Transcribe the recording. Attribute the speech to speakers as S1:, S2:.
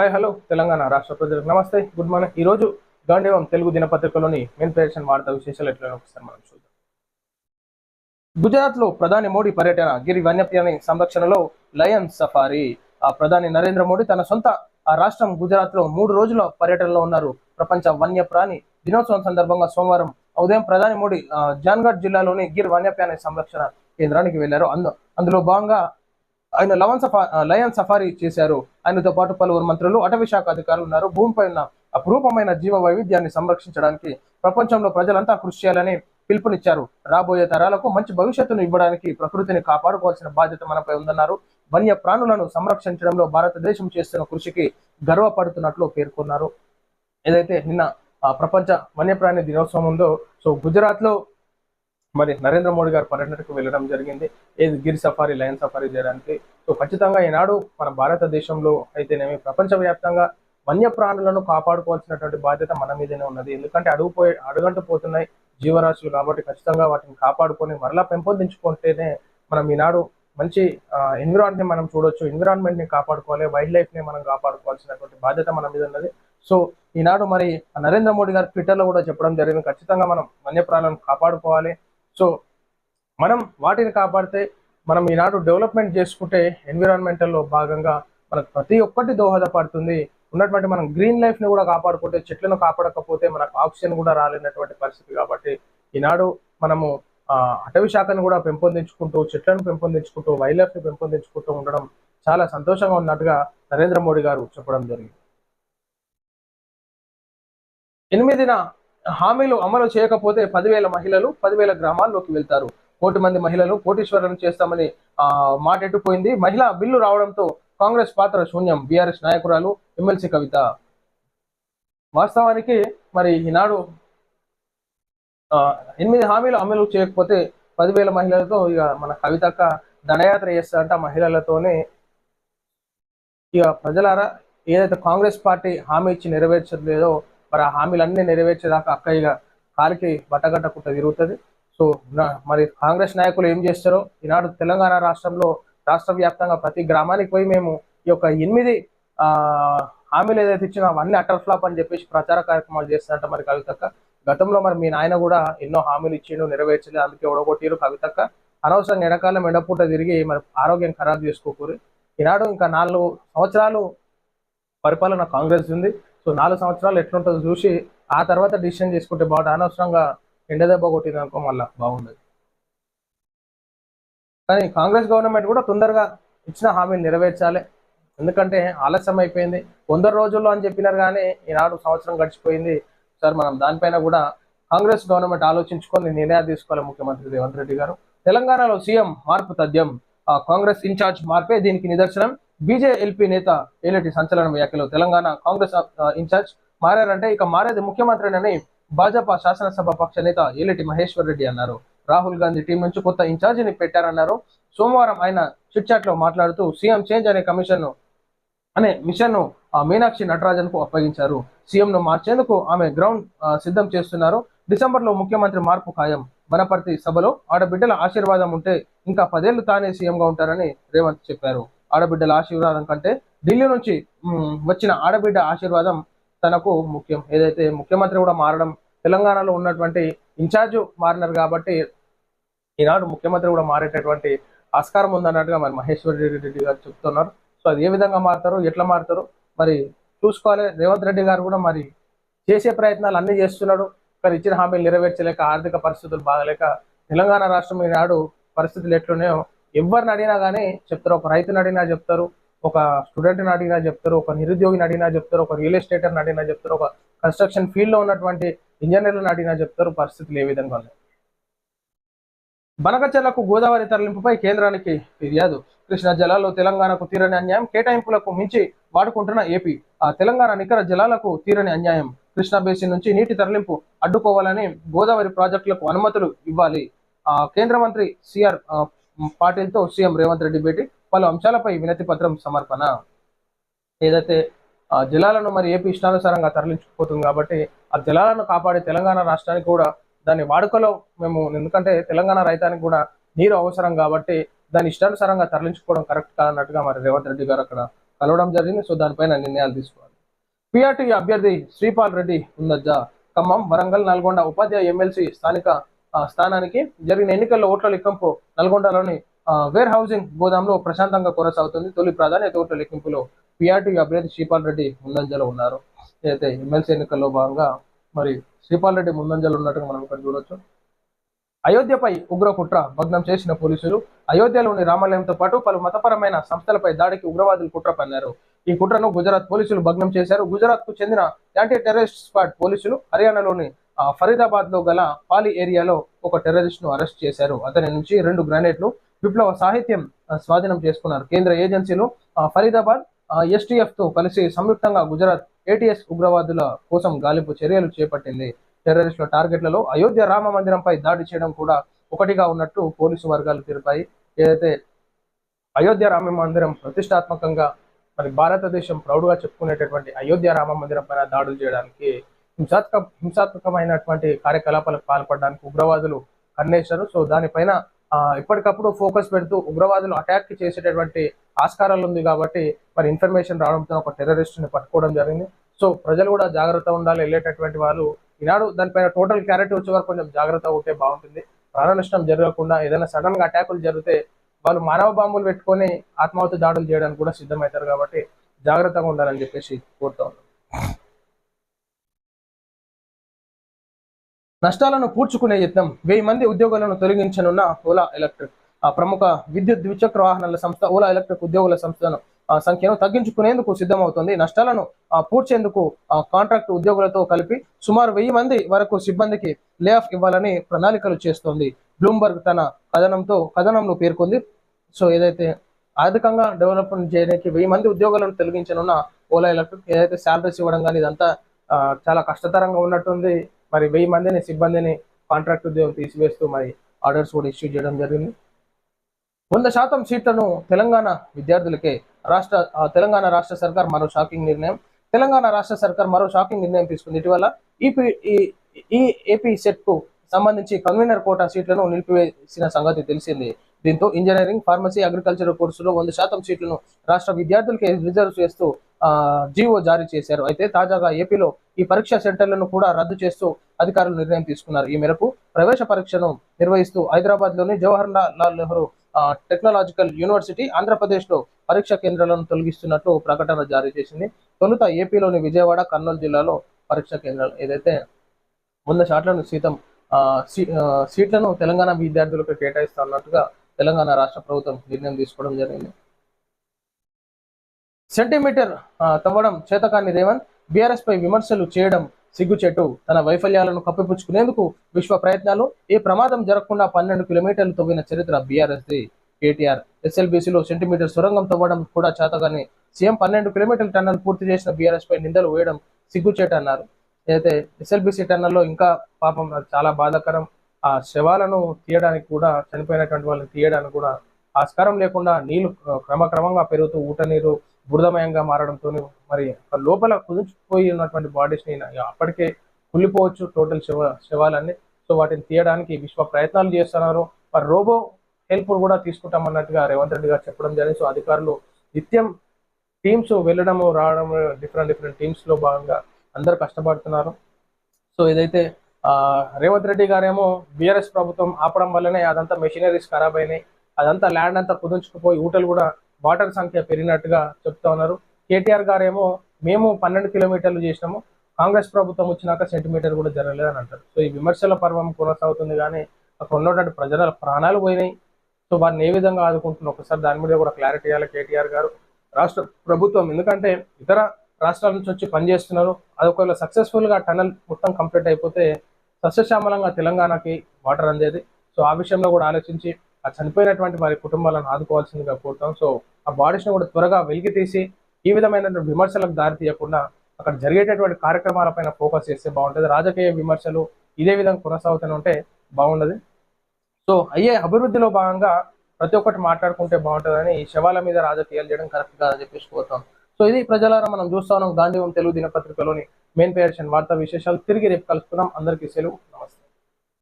S1: Hi hello Telangana రాష్ట్ర ప్రజలకు నమస్తే. గుడ్ మార్నింగ్ ఈ రోజు గాంధీవం తెలుగు దినపత్రికలోని మెయిన్ ప్రదేశం వార్తా విశేషాలు ఎట్లా ఒకసారి మనం చూద్దాం. గుజరాత్లో ప్రధాని మోడీ పర్యటన గిరి వన్యప్రాణి సంరక్షణలో లయన్ సఫారీ. ఆ ప్రధాని నరేంద్ర మోడీ తన సొంత ఆ రాష్ట్రం గుజరాత్లో మూడు రోజుల పర్యటనలో ఉన్నారు. ప్రపంచ వన్యప్రాణి దినోత్సవం సందర్భంగా సోమవారం ఉదయం ప్రధాని మోడీ ఆ, జాన్గఢ్ జిల్లాలోని గిర్ వన్యప్రాణి సంరక్షణ కేంద్రానికి వెళ్ళారు అందు అందులో భాగంగా ఆయన లవన్ సఫా లయన్ సఫారీ చేశారు. ఆయనతో పాటు పలువురు మంత్రులు అటవీ శాఖ అధికారులు ఉన్నారు. భూమిపై ఉన్న అపురూపమైన జీవ వైవిధ్యాన్ని సంరక్షించడానికి ప్రపంచంలో ప్రజలంతా కృషి చేయాలని పిలుపునిచ్చారు. రాబోయే తరాలకు మంచి భవిష్యత్తును ఇవ్వడానికి ప్రకృతిని కాపాడుకోవాల్సిన బాధ్యత మనపై ఉందన్నారు. వన్య ప్రాణులను సంరక్షించడంలో భారతదేశం చేస్తున్న కృషికి గర్వపడుతున్నట్లు పేర్కొన్నారు. ఏదైతే నిన్న ఆ, ప్రపంచ వన్యప్రాణి దినోత్సవం ఉందో సో గుజరాత్లో మరి నరేంద్ర మోడీ గారు పర్యటనకు వెళ్ళడం జరిగింది. ఏది గిర్ సఫారీ లయన్ సఫారీ చేయడానికి. సో ఖచ్చితంగా ఈనాడు మన భారతదేశంలో అయితేనేమి ప్రపంచవ్యాప్తంగా వన్యప్రాణులను కాపాడుకోవాల్సినటువంటి బాధ్యత మన మీదనే ఉన్నది. ఎందుకంటే అడుగుపోయే అడుగంటు పోతున్నాయి జీవరాశులు కాబట్టి ఖచ్చితంగా వాటిని కాపాడుకొని మరలా పెంపొందించుకుంటేనే మనం ఈనాడు మంచి ఎన్విరాన్మెంట్ని మనం చూడొచ్చు. ఎన్విరాన్మెంట్ని కాపాడుకోవాలి. వైల్డ్ లైఫ్ని మనం కాపాడుకోవాల్సినటువంటి బాధ్యత మన మీద ఉన్నది. సో ఈనాడు మరి నరేంద్ర మోడీ గారు ట్విట్టర్లో కూడా చెప్పడం జరిగింది. ఖచ్చితంగా మనం వన్యప్రాణులను కాపాడుకోవాలి. సో మనం వాటిని కాపాడితే మనం ఈనాడు డెవలప్మెంట్ చేసుకుంటే ఎన్విరాన్మెంటల్లో భాగంగా మనకు ప్రతి ఒక్కటి దోహదపడుతుంది. ఉన్నటువంటి మనం గ్రీన్ లైఫ్ని కూడా కాపాడుకుంటే చెట్లను కాపాడకపోతే మనకు ఆక్సిజన్ కూడా రాలేనటువంటి పరిస్థితి కాబట్టి ఈనాడు మనము అటవీ శాఖను కూడా పెంపొందించుకుంటూ చెట్లను పెంపొందించుకుంటూ వైల్డ్ లైఫ్ని పెంపొందించుకుంటూ ఉండడం చాలా సంతోషంగా ఉన్నట్టుగా నరేంద్ర మోడీ గారు చెప్పడం జరిగింది. ఎనిమిదిన హామీలు అమలు చేయకపోతే పదివేల మహిళలు పదివేల గ్రామాల్లోకి వెళ్తారు. కోటి మంది మహిళలు కోటీశ్వరులను చేస్తామని ఆ మాట ఎట్టుపోయింది. మహిళా బిల్లు రావడంతో కాంగ్రెస్ పాత్ర శూన్యం. బీఆర్ఎస్ నాయకురాలు ఎమ్మెల్సీ కవిత. వాస్తవానికి మరి ఈనాడు ఆ, ఎనిమిది హామీలు అమలు చేయకపోతే పదివేల మహిళలతో ఇక మన కవితక్క దండయాత్ర చేస్తారంట మహిళలతోనే. ఇక ప్రజలారా ఏదైతే కాంగ్రెస్ పార్టీ హామీ ఇచ్చి నెరవేర్చలేదో మరి ఆ హామీలన్నీ నెరవేర్చేదాకా అక్క ఇక కాలికి బట్టగట్టకుండా తిరుగుతుంది. సో మరి కాంగ్రెస్ నాయకులు ఏం చేస్తారో? ఈనాడు తెలంగాణ రాష్ట్రంలో రాష్ట్ర వ్యాప్తంగా ప్రతి గ్రామానికి పోయి మేము ఈ యొక్క ఎనిమిది ఆ హామీలు ఏదైతే ఇచ్చినా అవన్నీ అటర్ ఫ్లాప్ అని చెప్పేసి ప్రచార కార్యక్రమాలు చేస్తారంట మరి కవితక్క. గతంలో మరి మీ నాయన కూడా ఎన్నో హామీలు ఇచ్చిండు నెరవేర్చలేదు అందుకే ఒడగొట్టిరు కవితక్క. అనవసరంగా ఎడకాలం ఎండపూట తిరిగి మరి ఆరోగ్యం ఖరాబ్ చేసుకోకూరు. ఈనాడు ఇంకా నాలుగు సంవత్సరాలు పరిపాలన కాంగ్రెస్ ఉంది. సో నాలుగు సంవత్సరాలు ఎట్లుంటుందో చూసి ఆ తర్వాత డిసిషన్ చేసుకుంటే బాగుంటుంది అనవసరంగా ఎండ దెబ్బ కొట్టింది అనుకో మళ్ళీ బాగుండదు. కానీ కాంగ్రెస్ గవర్నమెంట్ కూడా తొందరగా ఇచ్చిన హామీలు నెరవేర్చాలి. ఎందుకంటే ఆలస్యం అయిపోయింది. వంద రోజుల్లో అని చెప్పినారు కానీ ఈనాడు సంవత్సరం గడిచిపోయింది. సార్ మనం దానిపైన కూడా కాంగ్రెస్ గవర్నమెంట్ ఆలోచించుకొని నిర్ణయాలు తీసుకోవాలి ముఖ్యమంత్రి రేవంత్ రెడ్డి గారు. తెలంగాణలో సీఎం మార్పు తథ్యం ఆ కాంగ్రెస్ ఇన్ఛార్జ్ మార్పే దీనికి నిదర్శనం. బీజేఎల్పీ నేత ఏలటి సంచలన వ్యాఖ్యలు. తెలంగాణ కాంగ్రెస్ ఇన్ఛార్జ్ మారారంటే ఇక మారేది ముఖ్యమంత్రినని భాజపా శాసనసభ పక్ష నేత ఏలటి మహేశ్వర్ రెడ్డి అన్నారు. రాహుల్ గాంధీ టీం నుంచి కొత్త ఇన్ఛార్జిని పెట్టారన్నారు. సోమవారం ఆయన చిట్ చాట్లో మాట్లాడుతూ సీఎం చేంజ్ అనే కమిషన్ అనే మిషన్ను మీనాక్షి నటరాజన్కు అప్పగించారు. సీఎం ను మార్చేందుకు ఆమె గ్రౌండ్ సిద్ధం చేస్తున్నారు. డిసెంబర్లో ముఖ్యమంత్రి మార్పు ఖాయం. వనపర్తి సభలో ఆడబిడ్డల ఆశీర్వాదం ఉంటే ఇంకా పదేళ్ళు తానే సీఎంగా ఉంటారని రేవంత్ చెప్పారు. ఆడబిడ్డల ఆశీర్వాదం కంటే ఢిల్లీ నుంచి వచ్చిన ఆడబిడ్డ ఆశీర్వాదం తనకు ముఖ్యం. ఏదైతే ముఖ్యమంత్రి కూడా మారడం తెలంగాణలో ఉన్నటువంటి ఇన్ఛార్జ్ మారినారు కాబట్టి ఈనాడు ముఖ్యమంత్రి కూడా మారేటటువంటి ఆస్కారం ఉందన్నట్టుగా మరి మహేశ్వర్ రెడ్డి గారు చెప్తున్నారు. సో అది ఏ విధంగా మారుతారు ఎట్లా మారుతారు? మరి చూసుకోవాలి. రేవంత్ రెడ్డి గారు కూడా మరి చేసే ప్రయత్నాలు అన్ని చేస్తున్నాడు. కానీ ఇచ్చిన హామీలు నెరవేర్చలేక ఆర్థిక పరిస్థితులు బాగలేక తెలంగాణ రాష్ట్రం ఈనాడు పరిస్థితులు ఎట్లున్నాయో ఎవరిని అడిగినా కానీ చెప్తారు. ఒక రైతుని అడిగినా చెప్తారు. ఒక స్టూడెంట్ని అడిగినా చెప్తారు. ఒక నిరుద్యోగిని అడిగినా చెప్తారు. ఒక రియల్ ఎస్టేటర్ని అడిగినా చెప్తారు. ఒక కన్స్ట్రక్షన్ ఫీల్డ్లో ఉన్నటువంటి ఇంజనీర్లను అడిగినా చెప్తారు. పరిస్థితులు ఏ విధంగా ఉన్నాయి? బనకచర్లకు గోదావరి తరలింపుపై కేంద్రానికి ఫిర్యాదు. కృష్ణా జలాల్లో తెలంగాణకు తీరని అన్యాయం కేటాయింపులకు మించి వాడుకుంటున్న ఏపీ. ఆ తెలంగాణ నికర జలాలకు తీరని అన్యాయం. కృష్ణా బేసిన్ నుంచి నీటి తరలింపు అడ్డుకోవాలని గోదావరి ప్రాజెక్టులకు అనుమతులు ఇవ్వాలి. ఆ కేంద్ర మంత్రి సిఆర్ పాటిల్తో సీఎం రేవంత్ రెడ్డి భేటీ. పలు అంశాలపై వినతి పత్రం సమర్పణ. ఏదైతే ఆ జలాలను మరి ఏపీ ఇష్టానుసారంగా తరలించుకుపోతుంది కాబట్టి ఆ జలాలను కాపాడే తెలంగాణ రాష్ట్రానికి కూడా దాని వాడుకలో మేము ఎందుకంటే తెలంగాణ రైతానికి కూడా నీరు అవసరం కాబట్టి దాని ఇష్టానుసారంగా తరలించుకోవడం కరెక్ట్ కాదన్నట్టుగా మరి రేవంత్ రెడ్డి గారు అక్కడ కలవడం జరిగింది. సో దానిపైన నిర్ణయాలు తీసుకోవాలి. పిఆర్టీ అభ్యర్థి శ్రీపాల్ రెడ్డి ఉందజ్జ ఖమ్మం వరంగల్ నల్గొండ ఉపాధ్యాయ ఎమ్మెల్సీ స్థానిక స్థానానికి జరిగిన ఎన్నికల్లో ఓట్ల లెక్కింపు నల్గొండలోని వేర్ హౌసింగ్ గోదాంలో ప్రశాంతంగా కొనసాగుతుంది. తొలి ప్రాధాన్యత ఓట్ల లెక్కింపులో పిఆర్టీ అభ్యర్థి శ్రీపాల్ రెడ్డి ముందంజలో ఉన్నారు. అయితే ఎమ్మెల్సీ ఎన్నికల్లో భాగంగా మరి శ్రీపాల్ రెడ్డి ముందంజలో ఉన్నట్టుగా మనం ఇక్కడ చూడొచ్చు. అయోధ్యపై ఉగ్ర కుట్ర భగ్నం చేసిన పోలీసులు అయోధ్యలోని రామాలయంతో పాటు పలు మతపరమైన సంస్థలపై దాడికి ఉగ్రవాదులు కుట్ర పన్నారు. ఈ కుట్రను గుజరాత్ పోలీసులు భగ్నం చేశారు. గుజరాత్కు చెందిన యాంటీ టెర్రరిస్ట్ స్క్వాడ్ పోలీసులు హర్యానాలోని ఫరీదాబాద్లో గల పాలి ఏరియాలో ఒక టెర్రరిస్ట్ను అరెస్ట్ చేశారు. అతని నుంచి రెండు గ్రానైట్లు విప్లవ సాహిత్యం స్వాధీనం చేసుకున్నారు. కేంద్ర ఏజెన్సీలు ఫరీదాబాద్ ఎస్టీఎఫ్తో కలిసి సంయుక్తంగా గుజరాత్ ఏటీఎస్ ఉగ్రవాదుల కోసం గాలింపు చర్యలు చేపట్టింది. టెర్రరిస్టుల టార్గెట్లలో అయోధ్య రామ మందిరంపై దాడి చేయడం కూడా ఒకటిగా ఉన్నట్టు పోలీసు వర్గాలు తెలిపాయి. ఏదైతే అయోధ్య రామ మందిరం ప్రతిష్టాత్మకంగా మరి భారతదేశం ప్రౌడ్గా చెప్పుకునేటటువంటి అయోధ్య రామ మందిరం పైన దాడులు చేయడానికి హింసాత్మక హింసాత్మకమైనటువంటి కార్యకలాపాలకు పాల్పడడానికి ఉగ్రవాదులు కన్నేశారు. సో దానిపైన ఆ, ఎప్పటికప్పుడు ఫోకస్ పెడుతూ ఉగ్రవాదులు అటాక్ చేసేటటువంటి ఆస్కారాలు ఉంది కాబట్టి మరి ఇన్ఫర్మేషన్ రావడంతో ఒక టెర్రరిస్ట్ని పట్టుకోవడం జరిగింది. సో ప్రజలు కూడా జాగ్రత్త ఉండాలి వెళ్ళేటటువంటి వాళ్ళు ఈనాడు దానిపైన టోటల్ క్లారిటీ వచ్చే వరకు కొంచెం జాగ్రత్త ఉంటే బాగుంటుంది. ప్రాణ నష్టం జరగకుండా ఏదైనా సడన్గా అటాకులు జరిగితే వాళ్ళు మానవ బాంబులు పెట్టుకొని ఆత్మాహుతి దాడులు చేయడానికి కూడా సిద్ధమవుతారు కాబట్టి జాగ్రత్తగా ఉండాలని చెప్పేసి కోరుతా ఉన్నాం. నష్టాలను పూడ్చుకునే యత్నం వెయ్యి మంది ఉద్యోగులను తొలగించనున్న ఓలా ఎలక్ట్రిక్. ఆ ప్రముఖ విద్యుత్ ద్విచక్ర వాహనాల సంస్థ ఓలా ఎలక్ట్రిక్ ఉద్యోగుల సంస్థను సంఖ్యను తగ్గించుకునేందుకు సిద్ధమవుతుంది. నష్టాలను పూడ్చేందుకు కాంట్రాక్ట్ ఉద్యోగులతో కలిపి సుమారు వెయ్యి మంది వరకు సిబ్బందికి లే ఆఫ్ ఇవ్వాలని ప్రణాళికలు చేస్తోంది. బ్లూంబర్గ్ తన కథనంతో కథనంలో పేర్కొంది. సో ఏదైతే ఆర్థికంగా డెవలప్మెంట్ చేయడానికి వెయ్యి మంది ఉద్యోగులను తొలగించనున్న ఓలా ఎలక్ట్రిక్ ఏదైతే శాలరీస్ ఇవ్వడం కానీ ఇదంతా చాలా కష్టతరంగా ఉన్నట్టుంది. మరి వెయ్యి మందిని సిబ్బందిని కాంట్రాక్ట్ ఉద్యోగం తీసివేస్తూ మరి ఆర్డర్స్ కూడా ఇష్యూ చేయడం జరిగింది. వంద శాతం సీట్లను తెలంగాణ విద్యార్థులకే రాష్ట్ర తెలంగాణ రాష్ట్ర సర్కార్ మరో షాకింగ్ నిర్ణయం. తెలంగాణ రాష్ట్ర సర్కార్ మరో షాకింగ్ నిర్ణయం తీసుకుంది. ఇటీవల ఈపీ ఈ- ఈ ఏపీ సెట్కు సంబంధించి కన్వీనర్ కోటా సీట్లను నిలిపివేసిన సంగతి తెలిసింది. దీంతో ఇంజనీరింగ్ ఫార్మసీ అగ్రికల్చర్ కోర్సులో వంద శాతం సీట్లను రాష్ట్ర విద్యార్థులకే రిజర్వ్ చేస్తూ జీవో జారీ చేశారు. అయితే తాజాగా ఏపీలో ఈ పరీక్షా సెంటర్లను కూడా రద్దు చేస్తూ అధికారులు నిర్ణయం తీసుకున్నారు. ఈ మేరకు ప్రవేశ పరీక్షను నిర్వహిస్తూ హైదరాబాద్లోని జవహర్ లాల్ నెహ్రూ టెక్నాలజికల్ యూనివర్సిటీ ఆంధ్రప్రదేశ్లో పరీక్షా కేంద్రాలను తొలగిస్తున్నట్టు ప్రకటన జారీ చేసింది. తొలుత ఏపీలోని విజయవాడ కర్నూలు జిల్లాలో పరీక్షా కేంద్రాలు ఏదైతే వంద శాట్లను సీతం సీట్లను తెలంగాణ విద్యార్థులకు కేటాయిస్తా ఉన్నట్టుగా తెలంగాణ రాష్ట్ర ప్రభుత్వం నిర్ణయం తీసుకోవడం జరిగింది. సెంటీమీటర్ తవ్వడం చేతకాని రేవంత్ బీఆర్ఎస్ పై విమర్శలు చేయడం సిగ్గుచెట్టు తన వైఫల్యాలను కప్పిపుచ్చుకునేందుకు విశ్వ ప్రయత్నాలు ఏ ప్రమాదం జరగకుండా పన్నెండు కిలోమీటర్లు తవ్విన చరిత్ర బీఆర్ఎస్ కేటీఆర్ ఎస్ఎల్బీసీలో సెంటీమీటర్ సొరంగం తవ్వడం కూడా చేతగానే సీఎం పన్నెండు కిలోమీటర్ల టన్నల్ పూర్తి చేసిన బీఆర్ఎస్ పై నిందలు వేయడం సిగ్గుచేట అన్నారు. అయితే ఎస్ఎల్బీసీ టన్నల్లో ఇంకా పాపం చాలా బాధాకరం. ఆ శవాలను తీయడానికి కూడా చనిపోయినటువంటి వాళ్ళని తీయడానికి కూడా ఆస్కారం లేకుండా నీళ్ళు క్రమక్రమంగా పెరుగుతూ ఊట నీరు బురదమయంగా మారడంతో మరి లోపల కుదించిపోయి ఉన్నటువంటి బాడీస్ని అప్పటికే కుళ్ళిపోవచ్చు టోటల్ శవ శవాలన్నీ. సో వాటిని తీయడానికి విశ్వ ప్రయత్నాలు చేస్తున్నారు. మరి రోబో హెల్ప్ కూడా తీసుకుంటామన్నట్టుగా రేవంత్ రెడ్డి గారు చెప్పడం జరిగింది. సో అధికారులు నిత్యం టీమ్స్ వెళ్ళడము రావడం డిఫరెంట్ డిఫరెంట్ టీమ్స్లో భాగంగా అందరు కష్టపడుతున్నారు. సో ఏదైతే రేవంత్ రెడ్డి గారేమో బీఆర్ఎస్ ప్రభుత్వం ఆపడం వల్లనే అదంతా మెషినరీస్ ఖరాబ్ అయినాయి. అదంతా ల్యాండ్ అంతా కుదించుకుపోయి ఊటలు కూడా వాటర్ సంఖ్య పెరిగినట్టుగా చెప్తా ఉన్నారు. కేటీఆర్ గారేమో మేము పన్నెండు కిలోమీటర్లు చేసినాము. కాంగ్రెస్ ప్రభుత్వం వచ్చినాక సెంటీమీటర్ కూడా జరగలేదని అంటారు. సో ఈ విమర్శల పర్వం కొనసాగుతుంది కానీ అక్కడ ఉన్నటువంటి ప్రజల ప్రాణాలు పోయినాయి. సో వారిని ఏ విధంగా ఆదుకుంటున్నారు? ఒకసారి దాని మీద కూడా క్లారిటీ ఇవ్వాలి కేటీఆర్ గారు. రాష్ట్ర ప్రభుత్వం ఎందుకంటే ఇతర రాష్ట్రాల నుంచి వచ్చి పనిచేస్తున్నారు. అది ఒకవేళ సక్సెస్ఫుల్గా టనల్ మొత్తం కంప్లీట్ అయిపోతే సస్యశ్యామలంగా తెలంగాణకి వాటర్ అందేది. సో ఆ విషయంలో కూడా ఆలోచించి ఆ చనిపోయినటువంటి వారి కుటుంబాలను ఆదుకోవాల్సిందిగా కోరుతాం. సో ఆ బాడీస్ను కూడా త్వరగా వెలికి తీసి ఈ విధమైన విమర్శలకు దారి తీయకుండా అక్కడ జరిగేటటువంటి కార్యక్రమాలపైన ఫోకస్ చేస్తే బాగుంటుంది. రాజకీయ విమర్శలు ఇదే విధంగా కొనసాగుతూనే ఉంటే బాగుండదు. సో అయ్యే అభివృద్ధిలో భాగంగా ప్రతి ఒక్కటి మాట్లాడుకుంటే బాగుంటుందని శవాల మీద రాజకీయాలు చేయడం కరెక్ట్ కాదని చెప్పేసి కోరుతాం. సో ఇది ప్రజలారా మనం చూస్తా ఉన్నాం గాంధీవం తెలుగు దినపత్రికలోని మెయిన్ పేర్షన్ వార్తా విశేషాలు. తిరిగి రేపు కలుసుకుందాం అందరికీ సెలవు. నమస్తే.